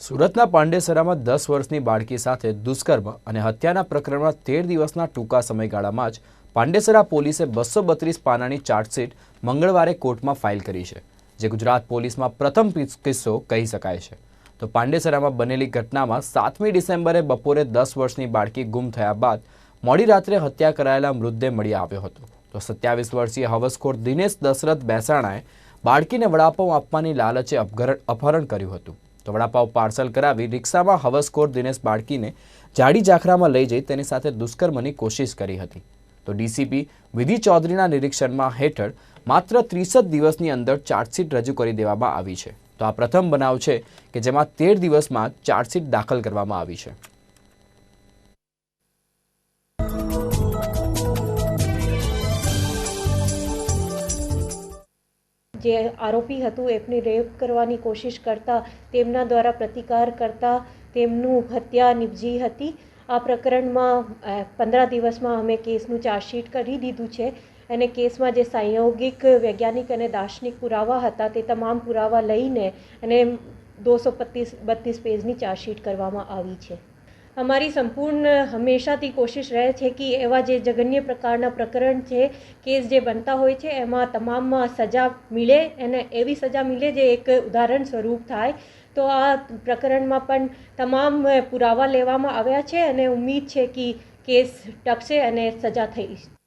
સુરતના પાંડેસરામાં દસ વર્ષની બાળકી સાથે દુષ્કર્મ અને હત્યાના પ્રકરણમાં તેર દિવસના ટૂંકા સમયગાળામાં જ પાંડેસરા પોલીસે બસો બત્રીસ પાનાની ચાર્જશીટ મંગળવારે કોર્ટમાં ફાઇલ કરી છે, જે ગુજરાત પોલીસમાં પ્રથમ કિસ્સો કહી શકાય છે. તો પાંડેસરામાં બનેલી ઘટનામાં સાતમી ડિસેમ્બરે બપોરે દસ વર્ષની બાળકી ગુમ થયા બાદ મોડી રાત્રે હત્યા કરાયેલા મૃતદેહ મળી આવ્યો હતો. તો સત્યાવીસ વર્ષીય હવસખોર દિનેશ દશરથ બેસાણાએ બાળકીને વડાપાઉં આપવાની લાલચે અપહરણ કર્યું હતું. તો વડાપાવ પાર્સલ કરાવી રિક્ષામાં હવસખોર દિનેશ બાળકીને જાડી જાખરામાં લઈ જઈ તેની સાથે દુષ્કર્મની કોશિશ કરી હતી. તો ડીસીપી વિધિ ચૌધરીના નિરીક્ષણમાં હેઠળ માત્ર ત્રીસ જ દિવસની અંદર ચાર્જશીટ રજૂ કરી દેવામાં આવી છે. તો આ પ્રથમ બનાવ છે કે જેમાં તેર દિવસમાં ચાર્જશીટ દાખલ કરવામાં આવી છે. જે આરોપી હતું, એમને રેપ કરવાની કોશિશ કરતા, તેમના દ્વારા પ્રતિકાર કરતા તેમનું હત્યા નિપજી હતી. આ પ્રકરણમાં પંદર દિવસમાં અમે કેસનું ચાર્જશીટ કરી દીધું છે અને કેસમાં જે સંયોગિક, વૈજ્ઞાનિક અને દાર્શનિક પુરાવા હતા તે તમામ પુરાવા લઈને અને દોસો બત્રીસ પેજની ચાર્જશીટ કરવામાં આવી છે. અમારી સંપૂર્ણ હંમેશાથી કોશિશ રહે છે કે એવા જે જઘન્ય પ્રકારના પ્રકરણ છે, કેસ જે બનતા હોય છે, એમાં તમામમાં સજા મળે અને એવી સજા મળે જે એક ઉદાહરણ સ્વરૂપ થાય. તો આ પ્રકરણમાં પણ તમામ પુરાવા લેવામાં આવ્યા છે અને ઉમ્મીદ છે કે કેસ ટકશે અને સજા થઈ